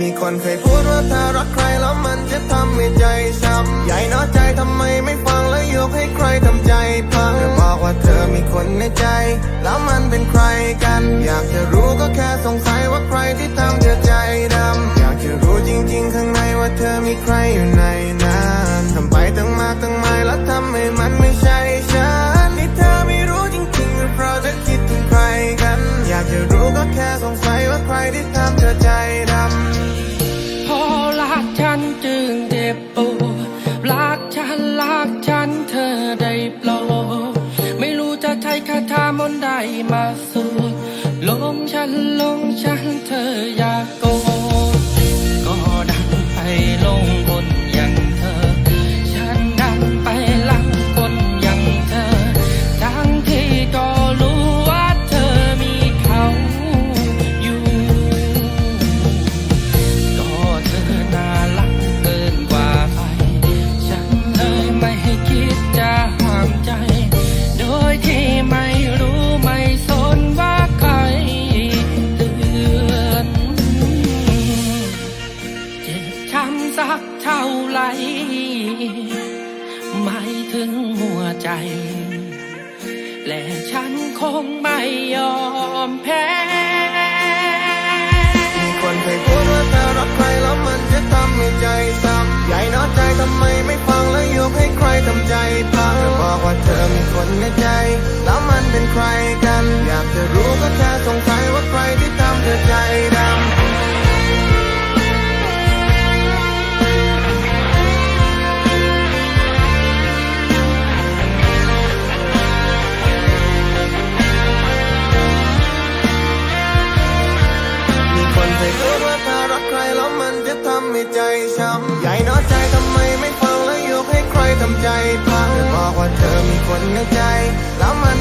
มีคนเคยพูดว่าถ้ารักใครแล้วมันจะทำให้ใจช้ำใหญ่น้อยใจทำไมไม่ฟังแล้วยกให้ใครทำใจพังบอกว่าเธอมีคนในใจ แล้วมันเป็นใครกัน อยากจะรู้ก็แค่สงสัยว่าใครที่ทำเธอใจดำอยากจะรู้จริง ๆ ข้างในว่าเธอมีใครอยู่ในนั้นทำไปตั้งมากตั้งหมายแล้วทำให้มันไม่ใช่ฉันนี่เธอไม่รู้จริงๆหรือเพราะเธอคิดถึงใครกัน อยากจะรู้ก็แค่สงสัยว่าใครที่ทำเธอใจดำ บปวดรักฉันรักฉันเธอได้โปรดไม่รู้จะใช้คาถามนต์ใดมาสวดลงฉันลงฉัน พักเท่าไรไม่ถึงหัวใจ และฉันคงไม่ยอมแพ้ ให้ใจช้ำใหญ่น้อยใจทำไมไม่ฟังแล้วยกให้ใครทำใจพังเธอบอกว่าเธอมีคนในใจ แล้วมัน